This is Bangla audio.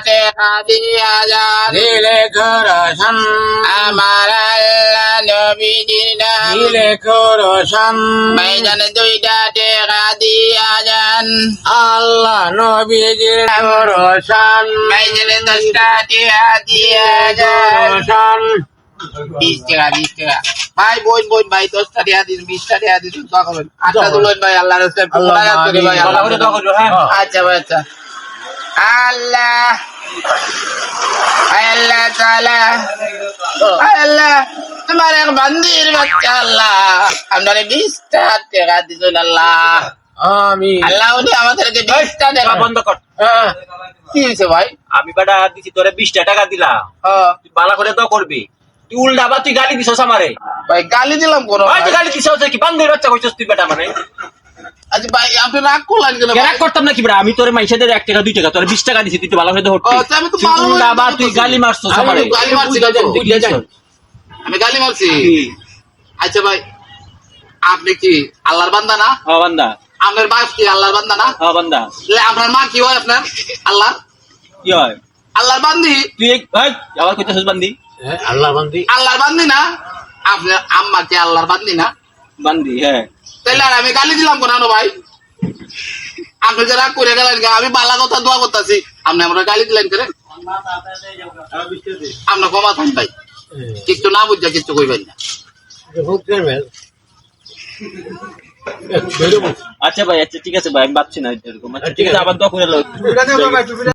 দিয়া দিলে আমার আল্লাহ নবীজির নাম। দিলে খরসন ভাইজান দুইটা টেকা দিয়া যান। আল্লাহ নবীজির খরসন ভাইজান দশটা টেকা দিয়া যান। বিশ টাকা বিশ টাকা। ভাই বোন বোন ভাই দশটা টাকা দিন বিশটা টাকা দিন দোয়া করবেন আটটা তুলেন ভাই আল্লাহ ভাই দোয়া। আচ্ছা ভাই আচ্ছা। আল্লাহ। আল্লাহ তাআলা। আল্লাহ তোমার এক বান্দির বাচ্চা আল্লাহ। আপনারে বিশটা টাকা দিছেন আল্লাহ। আমি আল্লাহ উনি আমাদেরকে বিশটা টাকা বন্ধ কর। হ্যাঁ, কি হয়েছে ভাই? আমি বেটা দিছি তোরে বিশটা টাকা দিলাম। হ্যাঁ, তুই বালা করে তো করবি। তুই উল্টা আবার তুই গালি দিছস আমারে। ভাই গালি দিলাম কোন গালি দিছস কি বান্ধবীর বাচ্চা কইছস তুই বেটা মানে আচ্ছা ভাই আপনি রাগ করলেন কেন করতাম নাকি বেটা আমি তোরে মাইসাদের এক টাকা দুই টাকা তোরে বিশ টাকা দিছি তুই তো ভালো করে ধরতি। আমি তো তুই ভালো উল্টা তুই গালি মারছস আমি আমারে। গালি মারছি না? আমি গালি মারছি। আচ্ছা ভাই আপনি কি আল্লাহর বান্দা না? হ্যাঁ বান্দা। আপনার বাপ কি আল্লাহর বান্দা না? হ্যাঁ বান্দা। তাহলে আপনার মা কি হয় আপনার? আল্লাহ? কি হয়? আল্লাহর বান্দি? তুই আবার কইতেছস বান্দি? হ্যাঁ, আল্লাহ বান্দি। আল্লাহর বান্দি না? আপনার আম্মা কি আল্লাহর বান্দি না? বান্দি হ্যাঁ। তাহলে আর আমি গালি দিলাম কোন ভাই? আপনি যে রাগ করে গেলেন আমি বালা কথা দোয়া করতেছি। আপনি আমরা গালি দিলেন করে? আপনার ক্ষমা থান ভাই। কিছু না বুঝা কিছু কইবেন না। আচ্ছা ভাই আচ্ছা ঠিক আছে ভাই আমি ভাবছি না এরকম। আচ্ছা ঠিক আছে আবার দোয়া করে